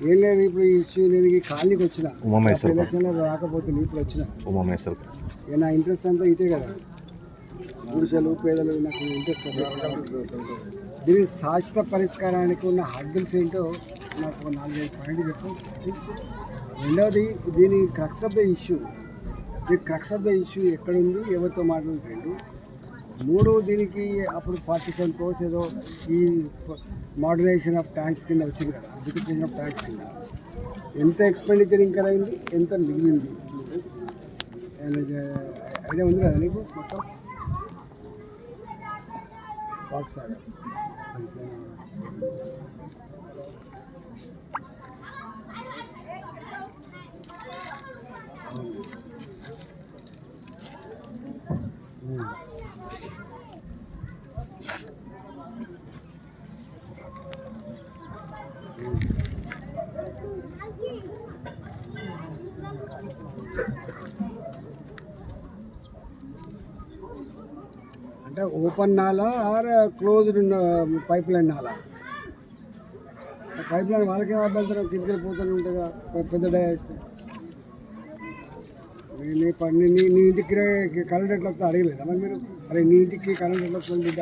ఏం లేదు ఇప్పుడు ఇష్యూ నేను ఈ కాలనీకి వచ్చిన. ఉమామహేశ్వర ఎలక్షన్లో రాకపోతే ఇప్పుడు వచ్చిన. ఉమామహేశ్వర ఇక నా ఇంట్రెస్ట్ అంతా ఇదే కదా. పురుషులు పేదలు నాకు ఇంట్రెస్ట్ దీని శాశ్వత పరిష్కారానికి ఉన్న హడ్డల్స్ ఏంటో నాకు నాలుగైదు పాయింట్ చెప్పు. రెండవది దీని క్రక్స్ ఆఫ్ ద ఇష్యూ ఈ క్రక్స్ ఆఫ్ ద ఇష్యూ ఎక్కడుంది? ఎవరితో మాట్లాడుతుంది మూడు దీనికి అప్పుడు ఫార్టీ సెవెన్ క్రోర్స్ ఏదో ఈ మోడర్నైజేషన్ ఆఫ్ ట్యాంక్స్ కింద వచ్చింది కదా అడ్యుకేషన్ ఆఫ్ ట్యాంక్స్ కింద. ఎంత ఎక్స్పెండిచర్ ఇంకా అయింది? ఎంత మిగిలింది? ఐడియా ఉంది కదా నీకు మొత్తం? వాక్ సాగర్. అంటే ఓపెన్ నాలా ఆర్ క్లోజ్డ్ పైప్ లైన్ నాలా? పైప్ లైన్ వాళ్ళకేం అభ్యంతరం? కిందకి పోతూనే ఉంటుందా పెద్ద డయాస్తే నీ పని నీ నీ- ఇంటికి కరెంట్ ఎట్లా వస్తుందో అడగలేదా మరి మీరు? అరే నీ ఇంటికి కరెంట్ ఎట్లా వస్తుంది బిడ్డ?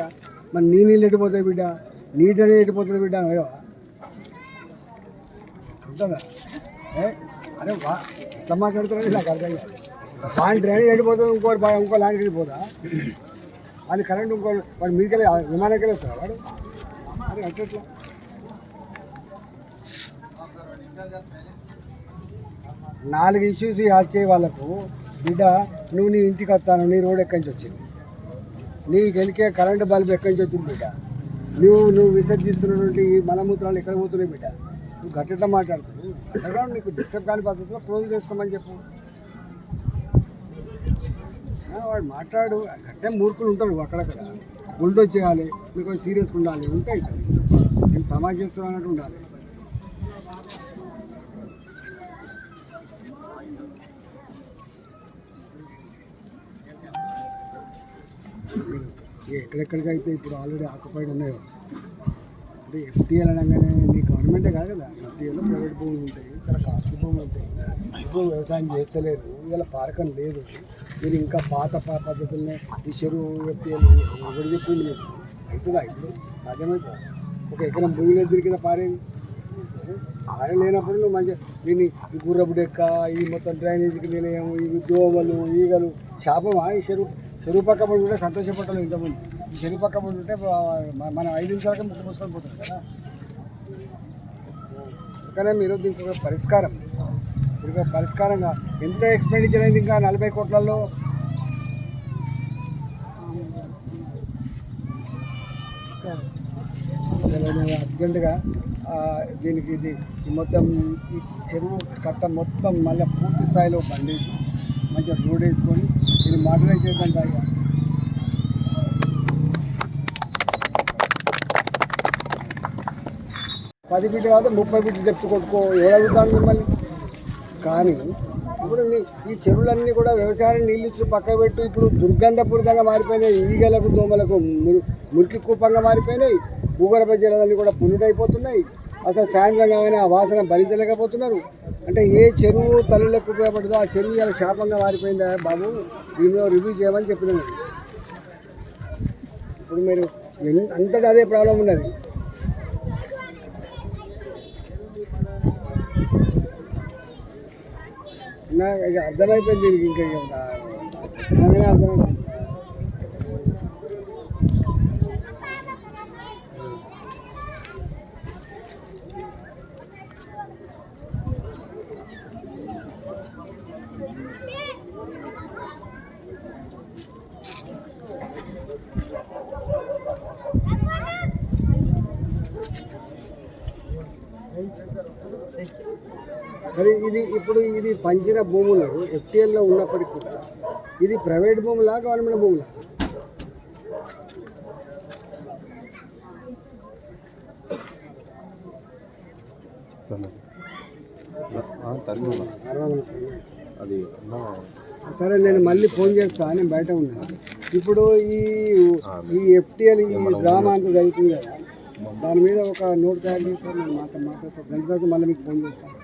మరి నీ నీళ్ళు ఎట్టిపోతాయి బిడ్డ? నీటి అనేది ఎట్టిపోతుంది బిడ్డ? అడగవా ఉంటుందా అరే వా ఎట్లా మాట్లాడుతున్నాడు నాకు అర్థం కాదు వాడి డ్రైనేజ్ వెళ్ళిపోతుంది ఇంకో ఇంకో ల్యాండ్కి వెళ్ళిపోదా? అది కరెంట్ ఇంకో వాడు మీదకి విమానానికి వెళ్ళేస్తాడు వాడు? అరే అట్లా నాలుగు ఇష్యూస్ వచ్చే వాళ్ళకు. బిడ్డ నువ్వు నీ ఇంటికి వస్తాను నీ రోడ్ ఎక్కడి నుంచి వచ్చింది? నీ గెలికే కరెంటు బల్బ్ ఎక్కడి నుంచి వచ్చింది బిడ్డ? నువ్వు నువ్వు విసర్జిస్తున్నటువంటి ఈ మలమూత్రాలు ఎక్కడ పోతున్నాయి బిడ్డ? నువ్వు గట్టిట్లా మాట్లాడుతున్నావు. అండర్గ్రౌండ్ నీకు డిస్టర్బ్ కాని పద్ధతిలో క్లోజ్ చేసుకోమని చెప్పు. వాడు మాట్లాడు. అంటే మూర్ఖులు ఉంటాడు అక్కడక్కడ. బుల్డోజ్ చేయాలి మీకు సీరియస్గా ఉండాలి. ఉంటాయి. నేను తమా చేస్తున్నా అన్నట్టు ఉండాలి. ఎక్కడెక్కడికైతే ఇప్పుడు ఆల్రెడీ ఆక్యుపైడ్ ఉన్నాయో అంటే ఎఫ్టీఎల్ అనగానే నీ గవర్నమెంటే కాదు కదా. ఎఫ్టీఎల్లో ప్రైవేట్ భూములు ఉంటాయి చాలా కాస్ట్ భూములు ఉంటాయి. ఇప్పుడు వ్యవసాయం చేస్తలేరు ఇలా పారకం లేదు. మీరు ఇంకా పాత ప- ఈ చెరువు ఎఫ్టీఎల్ ఒకటి చెప్పింది మీకు అవుతుందా ఇప్పుడు? సాధ్యమవుతుందా ఒక ఎకరం భూమి లేదు దొరికిన పారేది? ఆడ లేనప్పుడు నువ్వు మంచిగా దీన్ని ఈ గుర్రపు డెక్క ఈ మొత్తం డ్రైనేజీకి నిలయం ఈ దోమలు ఈగలు శాపమా ఈ చెరువు? చెరువు పక్క పడి ఉంటే సంతోషపడలేదు చెరువు పక్క పడి ఉంటే మనం ఐదు నిమిషాలకే ముక్కు మూసుకొని పోతుంది కదా. అందుకనే మీరు దీనికి ఒక పరిష్కారం. దీనికి ఒక పరిష్కారంగా ఎంత ఎక్స్పెండిచర్ అయింది ఇంకా నలభై కోట్లలో? అర్జెంటుగా దీనికి ఇది ఈ మొత్తం ఈ చెరువు కట్ట మొత్తం మళ్ళీ పూర్తి స్థాయిలో పండేసి మంచిగా రోడ్ వేసుకొని దీన్ని మోడరైజ్ చేద్దాం పది ఫీట్లు కాదు ముప్పై ఫీట్లు చెప్తూ కొట్టుకో ఎవడడుగుతాను మిమ్మల్ని. కానీ ఇప్పుడు ఈ చెరువులన్నీ కూడా వ్యవసాయాన్ని నీళ్ళు ఇచ్చి పక్క పెట్టు ఇప్పుడు దుర్గంధపూరితంగా మారిపోయినాయి ఈగలకు దోమలకు మురి మురికి కూపంగా మారిపోయినాయి భూగర్భ జలాలన్నీ కూడా పుల్లుడైపోతున్నాయి అసలు సాయంత్రం కాగానే ఆ వాసన భరించలేకపోతున్నారు. అంటే ఏ చెరువు తల్లులకు ఉపయోగపడదో ఆ చెరువు ఇలా శాపంగా మారిపోయిందా బాబు? దీనిలో రివ్యూ చేయమని చెప్పినాను. ఇప్పుడు మీరు అంతటా అదే ప్రాబ్లం ఉన్నది. నాకు అర్థమైపోయింది దీనికి ఇంకా అర్థమైపోయింది సరే ఇది ఇప్పుడు ఇది పంచిన భూములు ఎఫ్టీఎల్లో ఉన్నప్పటికీ కూడా ఇది ప్రైవేట్ భూములా గవర్నమెంట్ భూములా? అది సరే నేను మళ్ళీ ఫోన్ చేస్తా నేను బయట ఉన్నా. ఇప్పుడు ఈ ఈ ఎఫ్టీఎల్ ఈ డ్రామా అంతా జరుగుతుంది కదా దాని మీద ఒక నోట్ తయారు చేసి నేను మాట మాట్లాడతాను గంట తర్వాత మళ్ళీ మీకు ఫోన్ చేస్తాను